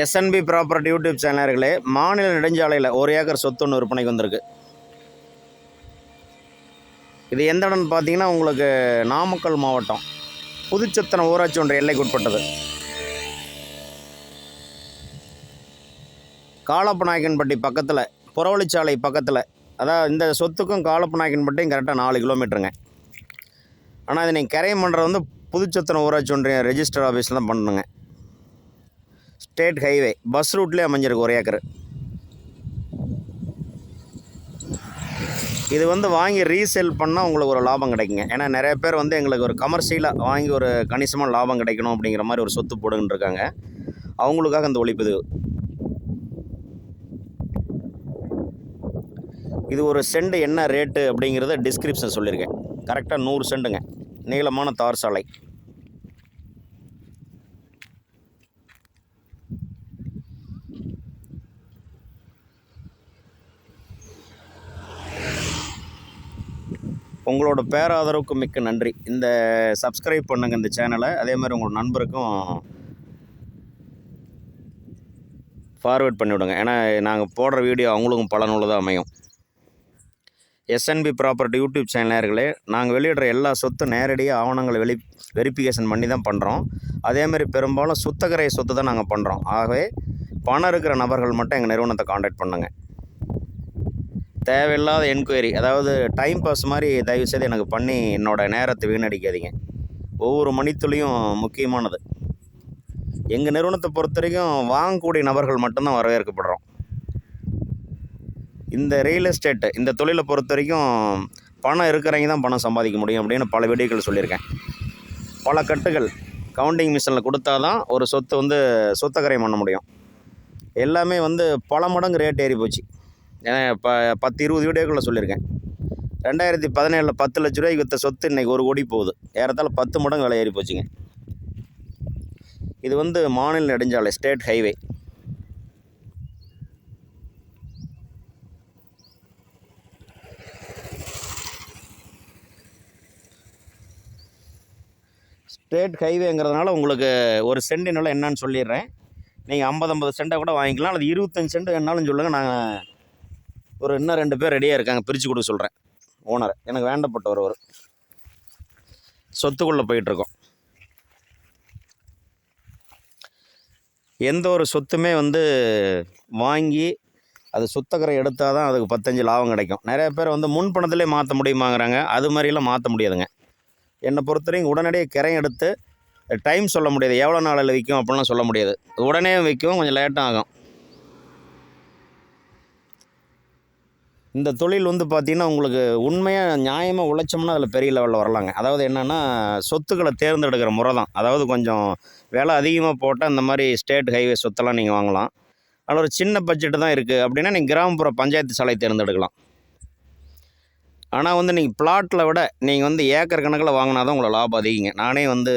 SNP property YouTube சேனல்களே மாநில நெடுஞ்சாலையில் ஒரு ஏக்கர் சொத்து ஒன்று விற்பனைக்கு வந்திருக்கு. இது எந்த இடம்னு பார்த்தீங்கன்னா உங்களுக்கு நாமக்கல் மாவட்டம். புதுச்சத்திரம் ஊராட்சி ஒன்றிய எல்லைக்கு உட்பட்டது. காலப்பநாயக்கன்பட்டி பக்கத்தில் புறவழிச்சாலை பக்கத்தில் அதாவது இந்த சொத்துக்கும் காலப்பநாயக்கன்பட்டியும் கரெக்டாக நாலு கிலோமீட்டருங்க ஆனால் இதை நீங்கள் கரையம் பண்ணுறது வந்து புதுச்சத்தன ஊராட்சி ஒன்றிய ரெஜிஸ்டர் ஆஃபீஸில் தான் பண்ணணுங்க. State highway. பஸ் ரூட்லேயே அமைஞ்சிருக்கு ஒரு ஏக்கர். இது வந்து வாங்கி ரீசேல் பண்ணால் உங்களுக்கு ஒரு லாபம் கிடைக்குங்க. ஏன்னா நிறைய பேர் வந்து எங்களுக்கு ஒரு கமர்ஷியலாக வாங்கி ஒரு கணிசமாக லாபம் கிடைக்கணும் அப்படிங்கிற மாதிரி ஒரு சொத்து போடுன்னு இருக்காங்க. அவங்களுக்காக இந்த ஒழிப்பு இது இது ஒரு செண்டு என்ன ரேட்டு அப்படிங்கிறத டிஸ்கிரிப்ஷன் சொல்லியிருக்கேன். கரெக்டாக நூறு செண்டுங்க. நீளமான தார் சாலை. உங்களோட பேராதரவுக்கு மிக்க நன்றி. இந்த சப்ஸ்கிரைப் பண்ணுங்கள் இந்த சேனலை அதே மாதிரி உங்களோட நண்பருக்கும் ஃபார்வேர்ட் பண்ணிவிடுங்க ஏன்னா நாங்கள் போடுற வீடியோ அவங்களுக்கும் பலனுள்ளதாக அமையும். எஸ்என்பி ப்ராப்பர்ட்டி யூடியூப் சேனலர்களே நாங்கள் வெளியிடுற எல்லா சொத்தும் நேரடியாக ஆவணங்களை வெளி வெரிஃபிகேஷன் பண்ணி தான் பண்ணுறோம் அதேமாதிரி பெரும்பாலும் சுத்தகரை சொத்து தான் நாங்கள் பண்ணுறோம் ஆகவே பணம் இருக்கிற நபர்கள் மட்டும் எங்கள் நிறுவனத்தை காண்டாக்ட் பண்ணுங்க. தேவையில்லாத என்கொயரி அதாவது டைம் பாஸ் மாதிரி தயவுசெய்து எனக்கு பண்ணி என்னோடய நேரத்தை வீணடிக்காதீங்க. ஒவ்வொரு மணித்துளியும் முக்கியமானது. எங்கள் நிறுவனத்தை பொறுத்த வரைக்கும் வாங்கக்கூடிய நபர்கள் மட்டும்தான் வரவேற்கப்படுறோம். இந்த ரியல் எஸ்டேட்டு இந்த தொழிலை பொறுத்த வரைக்கும் பணம் இருக்கிறவங்க தான் பணம் சம்பாதிக்க முடியும் அப்படின்னு பல வீடியோக்கள் சொல்லியிருக்கேன். பல கட்டுகள் கவுண்டிங் மிஷினில் கொடுத்தா தான் ஒரு சொத்து வந்து சொத்தக்கரையம் பண்ண முடியும். எல்லாமே வந்து பல மடங்கு ரேட் ஏறி போச்சு. ஏன்னா இப்போ பத்து இருபது வீடியோக்குள்ளே சொல்லியிருக்கேன். ரெண்டாயிரத்தி பதினேழில் பத்து லட்ச ரூபாய்க்கு விற்ற சொத்து இன்றைக்கி ஒரு கோடி போகுது. ஏறத்தாழ பத்து மடங்கு விலை ஏறி போச்சுங்க. இது வந்து மாநில நெடுஞ்சாலை ஸ்டேட் ஹைவே. ஸ்டேட் ஹைவேங்கிறதுனால உங்களுக்கு ஒரு சென்ட் நிலம் என்னன்னு சொல்லிடுறேன். நீங்கள் ஐம்பது ஐம்பது சென்ட்டை கூட வாங்கிக்கலாம். அல்லது இருபத்தஞ்சி சென்ட் வேணாலும் சொல்லுங்கள் நாங்கள் ஒரு இன்னும் ரெண்டு பேர் ரெடியாக இருக்காங்க. பிரித்து கொடுக்க சொல்கிறேன் ஓனர் எனக்கு வேண்டப்பட்டவர் ஒரு சொத்துக்குள்ளே போயிட்டுருக்கோம். எந்த ஒரு சொத்துமே வந்து வாங்கி அது சுத்தக்கரை எடுத்தால் தான் அதுக்கு பத்தஞ்சு லாபம் கிடைக்கும். நிறைய பேர் வந்து முன் பணத்திலே மாற்ற முடியுமாங்கிறாங்க. அது மாதிரிலாம் மாற்ற முடியாதுங்க. என்னை பொறுத்தவரைக்கும் உடனடியே கிரையம் எடுத்து டைம் சொல்ல முடியாது. எவ்வளோ நாளில் விற்கும் அப்படிலாம் சொல்ல முடியாது. உடனே விற்கும் கொஞ்சம் லேட்டாக இந்த தொழில் வந்து பார்த்திங்கன்னா உங்களுக்கு உண்மையாக நியாயமாக உழைச்சோம்னா அதில் பெரிய லெவலில் வரலாங்க. அதாவது என்னென்னா சொத்துக்களை தேர்ந்தெடுக்கிற முறை தான் அதாவது கொஞ்சம் விலை அதிகமாக போட்டால் இந்த மாதிரி ஸ்டேட் ஹைவே சொத்தெல்லாம் நீங்கள் வாங்கலாம். அதில் ஒரு சின்ன பட்ஜெட்டு தான் இருக்குது அப்படின்னா நீங்கள் கிராமப்புற பஞ்சாயத்து சாலை தேர்ந்தெடுக்கலாம். ஆனால் வந்து நீங்கள் பிளாட்டில் விட நீங்கள் வந்து ஏக்கர் கணக்கில் வாங்கினா தான் உங்களை லாபம் அதிகங்க. நானே வந்து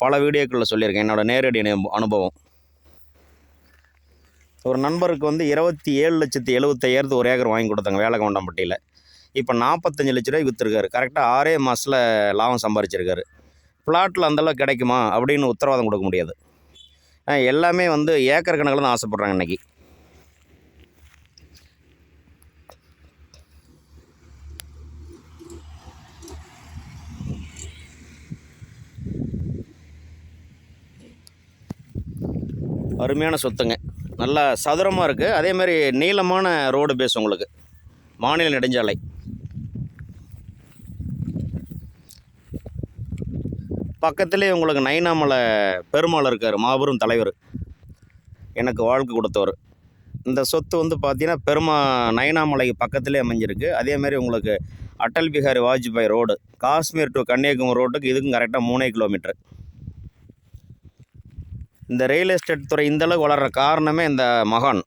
பல வீடியோக்களில் சொல்லியிருக்கேன். என்னோடய நேரடி அனுபவம். ஒரு நண்பருக்கு வந்து இருபத்தி ஏழு லட்சத்தி எழுபத்தையாயிரத்து ஒரு ஏக்கர் வாங்கி கொடுத்தாங்க வேலகவுண்டம்பட்டியில் இப்போ நாற்பத்தஞ்சு லட்ச ரூபாய் விற்றுருக்காரு கரெக்டாக ஆறே மாதத்தில் லாபம் சம்பாரிச்சிருக்காரு. பிளாட்டில் அந்தளவுக்கு கிடைக்குமா அப்படின்னு உத்தரவாதம் கொடுக்க முடியாது. எல்லாமே வந்து ஏக்கர் கணக்கில் தான் ஆசைப்பட்றாங்க இன்றைக்கி அருமையான சொத்துங்க. நல்லா சதுரமாக இருக்குது அதே மாதிரி நீளமான ரோடு பேஸ் உங்களுக்கு. மாநில நெடுஞ்சாலை. பக்கத்துலேயே உங்களுக்கு நைனாமலை பெருமாள் இருக்கார் மாபெரும் தலைவர். எனக்கு வாழ்க்கை கொடுத்தவர். இந்த சொத்து வந்து பார்த்தீங்கன்னா பெருமா நயனாமலை பக்கத்துலேயே அமைஞ்சிருக்கு. அதே மாதிரி உங்களுக்கு அட்டல் பிஹாரி வாஜ்பாய் ரோடு காஷ்மீர் டு கன்னியாகுமரி ரோட்டுக்கு இதுக்கும் கரெக்டாக மூணே கிலோமீட்டர் இந்த ரியல் எஸ்டேட் துறை இந்தளவு வளர்கிற காரணமே இந்த மகான்.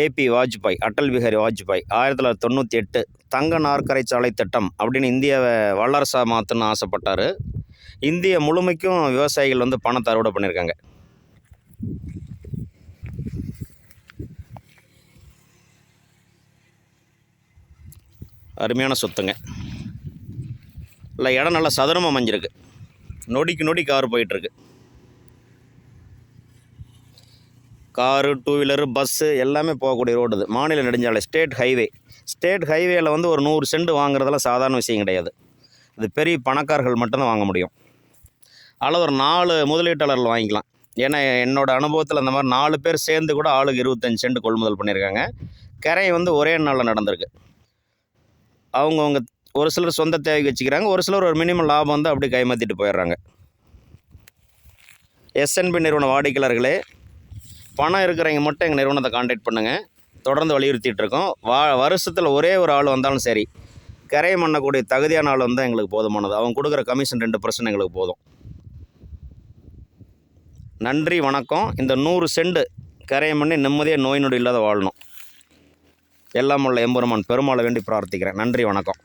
ஏபி வாஜ்பாய் அடல் பிஹாரி வாஜ்பாய். ஆயிரத்தி தொள்ளாயிரத்தி தொண்ணூற்றி எட்டு தங்க நாற்கரை சாலை திட்டம் அப்படின்னு இந்தியாவை வல்லரசாக மாற்றணும்னு ஆசைப்பட்டார். இந்திய முழுமைக்கும் விவசாயிகள் வந்து பணத்தை அறுவடை பண்ணியிருக்காங்க அருமையான சொத்துங்க. இல்லை இடம் நல்லா சதுரமாக அமைஞ்சிருக்கு. நொடிக்கு நொடி கார் போயிட்டுருக்கு காரு டூ வீலரு பஸ்ஸு எல்லாமே போகக்கூடிய ரோடு இது மாநில நெடுஞ்சாலை ஸ்டேட் ஹைவே ஸ்டேட் ஹைவேயில் வந்து ஒரு நூறு சென்ட் வாங்குறதெல்லாம் சாதாரண விஷயம் கிடையாது. இது பெரிய பணக்காரர்கள் மட்டும்தான் வாங்க முடியும். அதில் ஒரு நாலு முதலீட்டாளர்கள் வாங்கிக்கலாம். ஏன்னா என்னோட அனுபவத்தில் அந்த மாதிரி நாலு பேர் சேர்ந்து கூட ஆளுக்கு இருபத்தஞ்சி சென்ட் கொள்முதல் பண்ணியிருக்காங்க. கரை வந்து ஒரே நாளில் நடந்திருக்கு. அவங்கவுங்க ஒரு சிலர் சொந்த தேவைக்கு வச்சுக்கிறாங்க. ஒரு சிலர் ஒரு மினிமம் லாபம் வந்து அப்படி கைமாற்றிட்டு போயிடுறாங்க. எஸ்என்பி நிறுவன வாடிக்கையாளர்களே பணம் இருக்கிறவங்க மட்டும் எங்கள் நிறுவனத்தை காண்டாக்ட் பண்ணுங்கள் தொடர்ந்து வலியுறுத்திட்டு இருக்கோம். வா வருஷத்தில் ஒரே ஒரு ஆள் வந்தாலும் சரி கரையை பண்ணக்கூடிய தகுதியான ஆள் வந்தால் எங்களுக்கு போதுமானது. அவங்க கொடுக்குற கமிஷன் ரெண்டு பர்சன்ட் எங்களுக்கு போதும். நன்றி வணக்கம். இந்த நூறு செண்டு கரையை பண்ணி நிம்மதியாக நோய் நொடி இல்லாத வாழணும். எல்லாம் உள்ள எம்பெருமான் பெருமாளை வேண்டி பிரார்த்திக்கிறேன். நன்றி வணக்கம்.